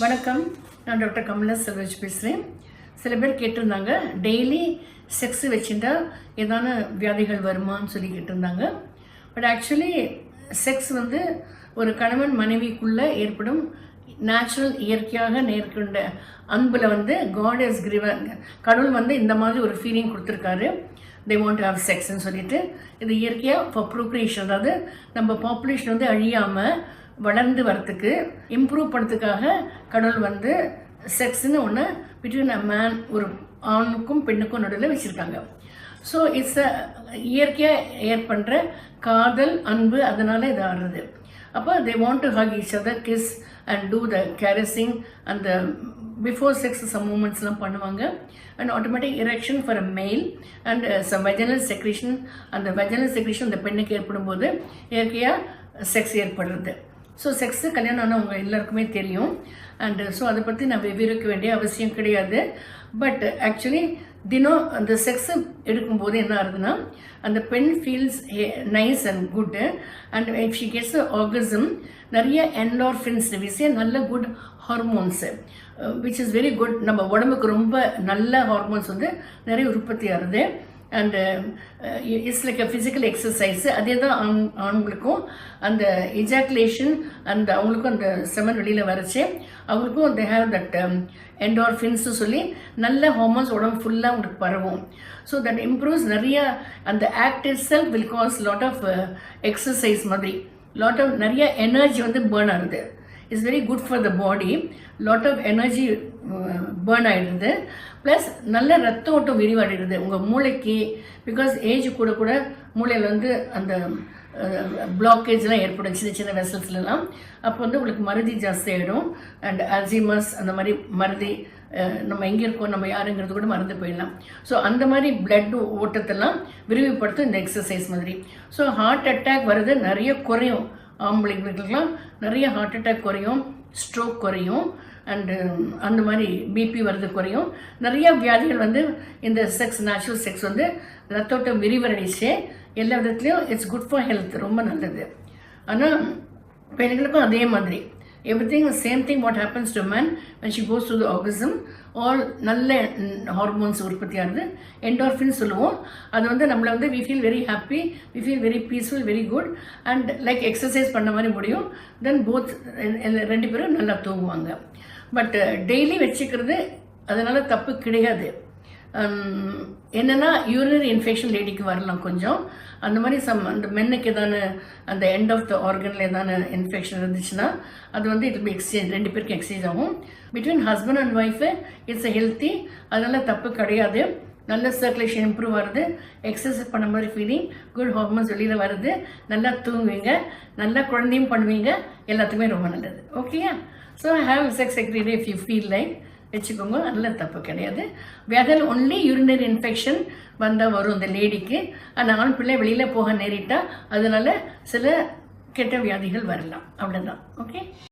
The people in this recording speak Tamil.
வணக்கம். நான் டாக்டர் கமலா செல்வஜ் பேசுகிறேன் சில பேர் கேட்டிருந்தாங்க டெய்லி செக்ஸ் வச்சுட்டா ஏதான வியாதிகள் வருமான்னு சொல்லி கேட்டிருந்தாங்க. பட் ஆக்சுவலி செக்ஸ் வந்து ஒரு கணவன் மனைவிக்குள்ளே ஏற்படும் நேச்சுரல் இயற்கையாக நேர்கொண்ட அன்பில் வந்து காட் இஸ் கிரிவன் கடவுள் வந்து இந்த மாதிரி ஒரு ஃபீலிங் கொடுத்துருக்காரு. தே வாண்ட் ஹாவ் செக்ஸ்ன்னு சொல்லிட்டு. இது இயற்கையாக ஃபார் ப்ரோக்ரியேஷன் அதாவது நம்ம பாப்புலேஷன் வந்து அழியாமல் வளர்ந்து வரத்துக்கு இம்ப்ரூவ் பண்ணுறதுக்காக கடவுள் வந்து செக்ஸ்னு ஒன்று பிட்வீன் அ மேன் ஒரு ஆணுக்கும் பெண்ணுக்கும் நடுவில் வச்சுருக்காங்க. ஸோ இட்ஸ் அ இயற்கையாக ஏற்படுற காதல் அன்பு அதனால் இது ஆடுறது. அப்போ they want to hug each other kiss and do the caressing அந்த பிஃபோர் செக்ஸ் சம் மூமெண்ட்ஸ்லாம் பண்ணுவாங்க. And automatic erection for a male and some vaginal secretion அந்த வெஜனல் செக்ரேஷன் அந்த பெண்ணுக்கு ஏற்படும் போது இயற்கையாக செக்ஸ் ஏற்படுறது. ஸோ செக்ஸு கல்யாணம் ஆனால் உங்கள் எல்லாருக்குமே தெரியும். அண்டு ஸோ அதை பற்றி நான் விவரிக்க வேண்டிய அவசியம் கிடையாது. பட் ஆக்சுவலி தினம் அந்த செக்ஸு எடுக்கும்போது என்ன ஆகுதுன்னா அந்த பெண் feels nice and good and if she gets orgasm நிறைய என்டார்ஃபின்ஸ் விஷயம் நல்ல good hormones which is very good நம்ம உடம்புக்கு ரொம்ப நல்ல ஹார்மோன்ஸ் வந்து நிறைய உற்பத்தி ஆகுது. அந்த it's like a physical exercise அதே தான் ஆண் ஆண்களுக்கும். அந்த எஜாக்குலேஷன் அந்த அவங்களுக்கும் அந்த செமன் வெளியில் வரச்சு அவங்களுக்கும் தே ஹேவ் தட் என்டார்ஃபின்ஸு சொல்லி நல்ல ஹார்மோன்ஸ் உடம்பு ஃபுல்லாக அவங்களுக்கு பரவும். ஸோ தட் இம்ப்ரூவ்ஸ் நிறைய அந்த active self will cause lot of exercise மாதிரி. லாட் ஆஃப் நிறைய எனர்ஜி வந்து பேர்ன் ஆகுது. It's very good for the body lot of energy burn ஆகிடுது ப்ளஸ் நல்ல ரத்த ஓட்டம் விரிவடைகிறது உங்கள் மூளைக்கு பிகாஸ் ஏஜ் கூட கூட மூளையில் வந்து அந்த பிளாக்கேஜ்லாம் ஏற்படும். சின்ன சின்ன வெசல்ஸ்லாம் அப்போ வந்து உங்களுக்கு மருதி ஜாஸ்தி ஆகிடும் அண்ட் அல்சிமஸ் அந்த மாதிரி மருதி நம்ம எங்கே இருக்கோம் நம்ம யாருங்கிறது கூட மறந்து போயிடலாம். ஸோ அந்த மாதிரி பிளட் ஓட்டத்தெல்லாம் விரிவுபடுத்தும் இந்த எக்ஸசைஸ் மாதிரி. ஸோ ஹார்ட் அட்டாக் வர்றது நிறைய குறையும். ஆம்பளைங்களுக்கெல்லாம் நிறைய ஹார்ட் அட்டாக் குறையும் ஸ்ட்ரோக் குறையும் அண்டு um, அந்த மாதிரி பிபி வர்றது குறையும். நிறைய வியாதிகள் வந்து இந்த செக்ஸ் நேச்சுரல் செக்ஸ் வந்து ரத்தோட்டம் விரிவடைச்சு எல்லா விதத்துலேயும் இட்ஸ் குட் ஃபார் ஹெல்த் ரொம்ப நல்லது. ஆனால் பெண்களுக்கும் அதே மாதிரி. Everything same thing what happens to men when she goes to the orgasm all நல்ல ஹார்மோன்ஸ் உற்பத்தி ஆகுது என்டார்ஃபின் சொல்லுவோம். அது வந்து நம்மளை வந்து we feel very happy we feel very peaceful very good and like exercise பண்ண மாதிரி முடியும். தென் போத் ரெண்டு பேரும் நல்லா தூங்குவாங்க. பட் டெய்லி வச்சுக்கிறது அதனால் தப்பு கிடையாது. என்னென்னா யூரினரி இன்ஃபெக்ஷன் லேடிக்கு வரலாம் கொஞ்சம். அந்த மாதிரி சம் அந்த மென்னுக்கு ஏதான அந்த எண்ட் ஆஃப் த ஆர்கனில் ஏதான இன்ஃபெக்ஷன் இருந்துச்சுன்னா அது வந்து இட் பி எக்ஸ்சேஞ்ச் ரெண்டு பேருக்கு எக்ஸ்சேஞ்ச் ஆகும். Between husband and wife it's healthy அதனால் தப்பு கிடையாது. நல்ல சர்க்குலேஷன் இம்ப்ரூவ் ஆகுது. எக்ஸசைஸ் பண்ண மாதிரி ஃபீலிங் குட் ஹார்மோன்ஸ் வெளியில் வருது. நல்லா தூங்குவீங்க. நல்லா குழந்தையும் பண்ணுவீங்க. எல்லாத்துக்குமே ரொம்ப நல்லது. ஓகேயா so have sex everyday if you feel like வச்சுக்கோங்க. நல்ல தப்பு கிடையாது. வெதல் ஒன்லி யூரினரி இன்ஃபெக்ஷன் வந்தால் வரும் இந்த லேடிக்கு. அதனால பிள்ளை வெளியில் போக நேரிட்டால் அதனால் சில கெட்ட வியாதிகள் வரலாம். அவ்வளோதான் ஓகே